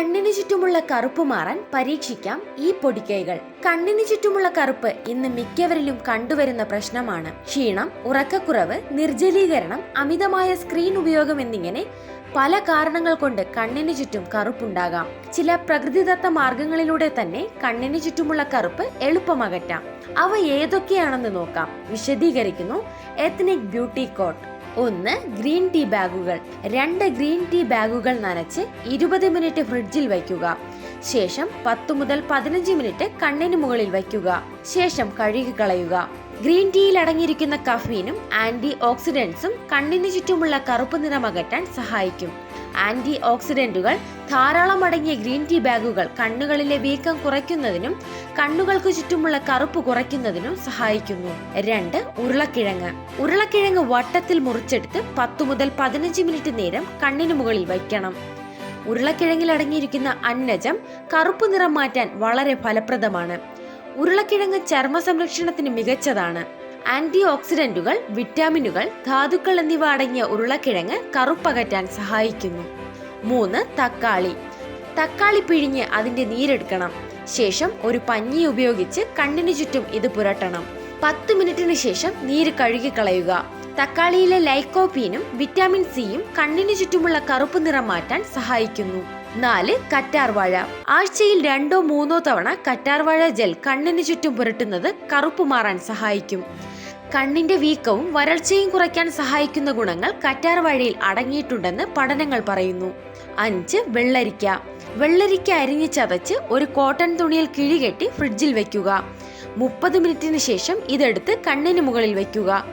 കണ്ണിന് ചുറ്റുമുള്ള കറുപ്പ് മാറാൻ പരീക്ഷിക്കാം ഈ പൊടിക്കൈകൾ. കണ്ണിന് ചുറ്റുമുള്ള കറുപ്പ് ഇന്ന് മിക്കവരിലും കണ്ടുവരുന്ന പ്രശ്നമാണ്. ക്ഷീണം ഉറക്കക്കുറവ് നിർജലീകരണം അമിതമായ സ്ക്രീൻ ഉപയോഗം എന്നിങ്ങനെ പല കാരണങ്ങൾ കൊണ്ട് കണ്ണിന് ചുറ്റും കറുപ്പുണ്ടാകാം. ചില പ്രകൃതിദത്ത മാർഗങ്ങളിലൂടെ തന്നെ കണ്ണിന് ചുറ്റുമുള്ള കറുപ്പ് എളുപ്പമകറ്റാം. അവ ഏതൊക്കെയാണെന്ന് നോക്കാം. വിശദീകരിക്കുന്നു. എത്നിക് ബ്യൂട്ടി കോട്ട് ഒന്ന് ഗ്രീൻ ടീ ബാഗുകൾ രണ്ട് ഗ്രീൻ ടീ ബാഗുകൾ നനച്ച് ഇരുപത് മിനിറ്റ് ഫ്രിഡ്ജിൽ വയ്ക്കുക. ശേഷം പത്ത് മുതൽ പതിനഞ്ച് മിനിറ്റ് കണ്ണിന് മുകളിൽ വയ്ക്കുക. ശേഷം കഴുകി കളയുക. ഗ്രീൻ ടീയിൽ അടങ്ങിയിരിക്കുന്ന കഫീനും ആന്റി ഓക്സിഡൻസും കണ്ണിന് ചുറ്റുമുള്ള കറുപ്പ് നിറം അകറ്റാൻ സഹായിക്കും. ആന്റി ഓക്സിഡന്റുകൾ ധാരാളം അടങ്ങിയ ഗ്രീൻ ടീ ബാഗുകൾ കണ്ണുകളിലെ വീക്കം കുറയ്ക്കുന്നതിനും കണ്ണുകൾക്ക് ചുറ്റുമുള്ള കറുപ്പ് കുറയ്ക്കുന്നതിനും സഹായിക്കുന്നു. രണ്ട് ഉരുളക്കിഴങ്ങ്. ഉരുളക്കിഴങ്ങ് വട്ടത്തിൽ മുറിച്ചെടുത്ത് പത്തു മുതൽ പതിനഞ്ച് മിനിറ്റ് നേരം കണ്ണിന് മുകളിൽ വയ്ക്കണം. ഉരുളക്കിഴങ്ങിൽ അടങ്ങിയിരിക്കുന്ന അന്നജം കറുപ്പ് നിറം മാറ്റാൻ വളരെ ഫലപ്രദമാണ്. ഉരുളക്കിഴങ്ങ് ചർമ്മ സംരക്ഷണത്തിന് മികച്ചതാണ്. ആന്റി ഓക്സിഡന്റുകൾ വിറ്റാമിനുകൾ ധാതുക്കൾ എന്നിവ അടങ്ങിയ ഉരുളക്കിഴങ്ങ് കറുപ്പകറ്റാൻ സഹായിക്കുന്നു. മൂന്ന് തക്കാളി. തക്കാളി പിഴിഞ്ഞ് അതിന്റെ നീരെടുക്കണം. ശേഷം ഒരു പഞ്ഞി ഉപയോഗിച്ച് കണ്ണിനു ചുറ്റും ഇത് പുരട്ടണം. പത്ത് മിനിറ്റിന് ശേഷം നീര് കഴുകിക്കളയുക. തക്കാളിയിലെ ലൈക്കോപ്പീനും വിറ്റാമിൻ സിയും കണ്ണിനു ചുറ്റുമുള്ള കറുപ്പ് നിറം മാറ്റാൻ സഹായിക്കുന്നു. നാല് കറ്റാർവാഴ. ആഴ്ചയിൽ രണ്ടോ മൂന്നോ തവണ കറ്റാർവാഴ ജെൽ കണ്ണിന് ചുറ്റും പുരട്ടുന്നത് കറുപ്പ് മാറാൻ സഹായിക്കും. കണ്ണിന്റെ വീക്കവും വരൾച്ചയും കുറയ്ക്കാൻ സഹായിക്കുന്ന ഗുണങ്ങൾ കറ്റാർവാഴയിൽ അടങ്ങിയിട്ടുണ്ടെന്ന് പഠനങ്ങൾ പറയുന്നു. അഞ്ച് വെള്ളരിക്ക. വെള്ളരിക്ക അരിഞ്ഞ് ചതച്ച് ഒരു കോട്ടൺ തുണിയിൽ കിഴികെട്ടി ഫ്രിഡ്ജിൽ വെക്കുക. മുപ്പത് മിനിറ്റിന് ശേഷം ഇതെടുത്ത് കണ്ണിന് മുകളിൽ വെക്കുക.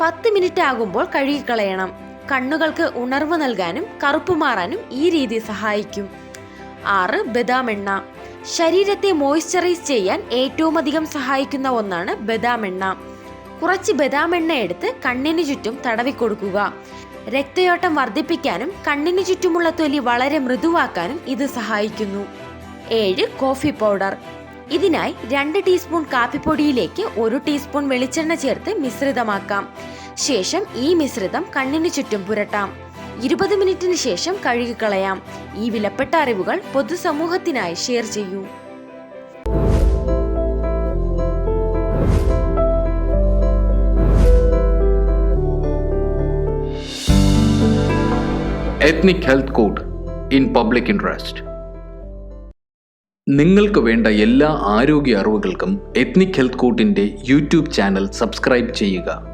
പത്ത് മിനിറ്റ് ആകുമ്പോൾ കഴുകിക്കളയണം. കണ്ണുകൾക്ക് ഉണർവ് നൽകാനും കറുപ്പ് മാറാനും ഈ രീതി സഹായിക്കും. ആറ് ബദാം എണ്ണ. ശരീരത്തെ മോയ്സ്ചറൈസ് ചെയ്യാൻ ഏറ്റവും അധികം സഹായിക്കുന്ന ഒന്നാണ് ബദാം എണ്ണ. കുറച്ച് ബദാം എണ്ണ എടുത്ത് കണ്ണിന് ചുറ്റും തടവിക്കൊടുക്കുക. രക്തയോട്ടം വർദ്ധിപ്പിക്കാനും കണ്ണിന് ചുറ്റുമുള്ള തൊലി വളരെ മൃദുവാക്കാനും ഇത് സഹായിക്കുന്നു. ഏഴ് കോഫി പൗഡർ. ഇതിനായി രണ്ട് ടീസ്പൂൺ കാപ്പിപ്പൊടിയിലേക്ക് ഒരു ടീസ്പൂൺ വെളിച്ചെണ്ണ ചേർത്ത് മിശ്രിതമാക്കാം. ശേഷം ഈ മിശ്രിതം കണ്ണിന് ചുറ്റും പുരട്ടാം. ഇരുപത് മിനിറ്റിന് ശേഷം കഴുകിക്കളയാം ഈ വിലപ്പെട്ട അറിവുകൾ പൊതുസമൂഹത്തിനായി ഷെയർ ചെയ്യൂ. Ethnic health code in public interest നിങ്ങൾക്ക് വേണ്ട എല്ലാ ആരോഗ്യ അറിവുകൾക്കും എത്നിക് ഹെൽത്ത് കോട്ടിന്റെ യൂട്യൂബ് ചാനൽ സബ്സ്ക്രൈബ് ചെയ്യുക.